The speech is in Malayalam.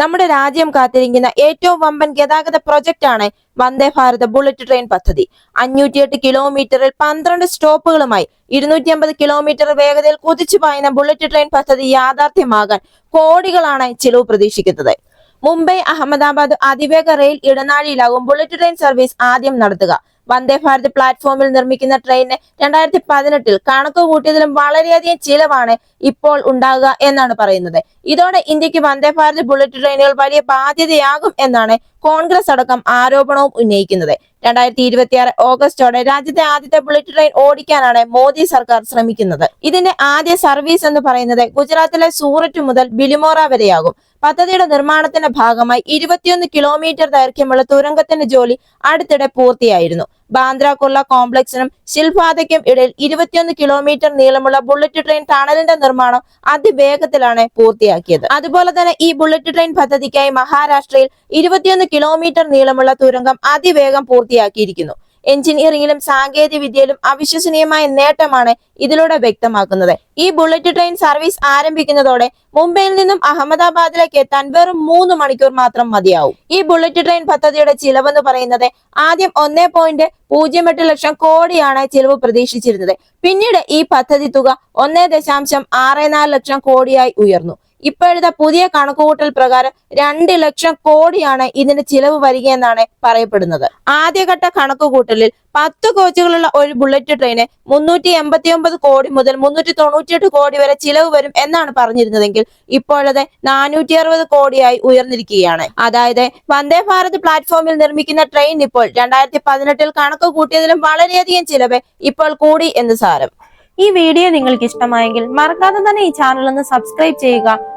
നമ്മുടെ രാജ്യം കാത്തിരിക്കുന്ന ഏറ്റവും വമ്പൻ ഗതാഗത പ്രൊജക്റ്റാണ് വന്ദേ ഭാരത് ബുള്ളറ്റ് ട്രെയിൻ പദ്ധതി. അഞ്ഞൂറ്റിയെട്ട് കിലോമീറ്ററിൽ പന്ത്രണ്ട് സ്റ്റോപ്പുകളുമായി ഇരുന്നൂറ്റി അമ്പത് കിലോമീറ്റർ വേഗതയിൽ കുതിച്ചു പായുന്ന ബുള്ളറ്റ് ട്രെയിൻ പദ്ധതി യാഥാർത്ഥ്യമാകാൻ കോടികളാണ് ചിലവ് പ്രതീക്ഷിക്കുന്നത്. മുംബൈ അഹമ്മദാബാദ് അതിവേഗ റെയിൽ ഇടനാഴിയിലാകും ബുള്ളറ്റ് ട്രെയിൻ സർവീസ് ആദ്യം നടത്തുക. വന്ദേ ഭാരത് പ്ലാറ്റ്ഫോമിൽ നിർമ്മിക്കുന്ന ട്രെയിനിന് രണ്ടായിരത്തി പതിനെട്ടിൽ കണക്ക് കൂട്ടിയതിലും വളരെയധികം ചിലവാണ് ഇപ്പോൾ ഉണ്ടാകുക എന്നാണ് പറയുന്നത്. ഇതോടെ ഇന്ത്യയ്ക്ക് വന്ദേ ഭാരത് ബുള്ളറ്റ് ട്രെയിനുകൾ വലിയ ബാധ്യതയാകും എന്നാണ് കോൺഗ്രസ് അടക്കം ആരോപണവും ഉന്നയിക്കുന്നത്. രണ്ടായിരത്തി ഇരുപത്തിയാറ് ഓഗസ്റ്റോടെ രാജ്യത്തെ ആദ്യത്തെ ബുള്ളറ്റ് ട്രെയിൻ ഓടിക്കാനാണ് മോദി സർക്കാർ ശ്രമിക്കുന്നത്. ഇതിന്റെ ആദ്യ സർവീസ് എന്ന് പറയുന്നത് ഗുജറാത്തിലെ സൂററ്റ് മുതൽ ബിലിമോറ വരെയാകും. പദ്ധതിയുടെ നിർമ്മാണത്തിന്റെ ഭാഗമായി ഇരുപത്തിയൊന്ന് കിലോമീറ്റർ ദൈർഘ്യമുള്ള തുരങ്കത്തിന്റെ ജോലി അടുത്തിടെ പൂർത്തിയായിരുന്നു. ബാന്ദ്ര കുർള കോംപ്ലക്സിനും ശിൽപാതയ്ക്കും ഇടയിൽ ഇരുപത്തിയൊന്ന് കിലോമീറ്റർ നീളമുള്ള ബുള്ളറ്റ് ട്രെയിൻ ടണലിന്റെ നിർമ്മാണം അതിവേഗത്തിലാണ് പൂർത്തിയാക്കിയത്. അതുപോലെ തന്നെ ഈ ബുള്ളറ്റ് ട്രെയിൻ പദ്ധതിക്കായി മഹാരാഷ്ട്രയിൽ ഇരുപത്തിയൊന്ന് കിലോമീറ്റർ നീളമുള്ള തുരങ്കം അതിവേഗം പൂർത്തിയാക്കിയിരിക്കുന്നു. എഞ്ചിനീയറിംഗിലും സാങ്കേതിക വിദ്യയിലും അവിശ്വസനീയമായ നേട്ടമാണ് ഇതിലൂടെ വ്യക്തമാക്കുന്നത്. ഈ ബുള്ളറ്റ് ട്രെയിൻ സർവീസ് ആരംഭിക്കുന്നതോടെ മുംബൈയിൽ നിന്നും അഹമ്മദാബാദിലേക്ക് എത്താൻ വെറും മൂന്ന് മണിക്കൂർ മാത്രം മതിയാവും. ഈ ബുള്ളറ്റ് ട്രെയിൻ പദ്ധതിയുടെ ചിലവെന്ന് പറയുന്നത് ആദ്യം ഒന്നേ പോയിന്റ് പൂജ്യം എട്ട് ലക്ഷം കോടിയാണ് ചിലവ് പ്രതീക്ഷിച്ചിരുന്നത്. പിന്നീട് ഈ പദ്ധതി തുക ഒന്നേ ദശാംശം ആറ് നാല് ലക്ഷം കോടിയായി ഉയർന്നു. ഇപ്പോഴത്തെ പുതിയ കണക്കുകൂട്ടൽ പ്രകാരം രണ്ട് ലക്ഷം കോടിയാണ് ഇതിന് ചിലവ് വരികയെന്നാണ് പറയപ്പെടുന്നത്. ആദ്യഘട്ട കണക്കുകൂട്ടലിൽ പത്ത് കോച്ചുകളുള്ള ഒരു ബുള്ളറ്റ് ട്രെയിന് മുന്നൂറ്റി എൺപത്തി ഒമ്പത് കോടി മുതൽ മുന്നൂറ്റി തൊണ്ണൂറ്റിയെട്ട് കോടി വരെ ചിലവ് വരും എന്നാണ് പറഞ്ഞിരുന്നതെങ്കിൽ ഇപ്പോഴത്തെ നാനൂറ്റി അറുപത് കോടിയായി ഉയർന്നിരിക്കുകയാണ്. അതായത് വന്ദേ ഭാരത് പ്ലാറ്റ്ഫോമിൽ നിർമ്മിക്കുന്ന ട്രെയിൻ ഇപ്പോൾ രണ്ടായിരത്തി പതിനെട്ടിൽ കണക്ക് കൂട്ടിയതിലും വളരെയധികം ചിലവ് ഇപ്പോൾ കൂടി എന്ന് സാരം. ഈ വീഡിയോ നിങ്ങൾക്ക് ഇഷ്ടമായെങ്കിൽ മറക്കാതെ തന്നെ ഈ ചാനൽ ഒന്ന് സബ്സ്ക്രൈബ് ചെയ്യുക.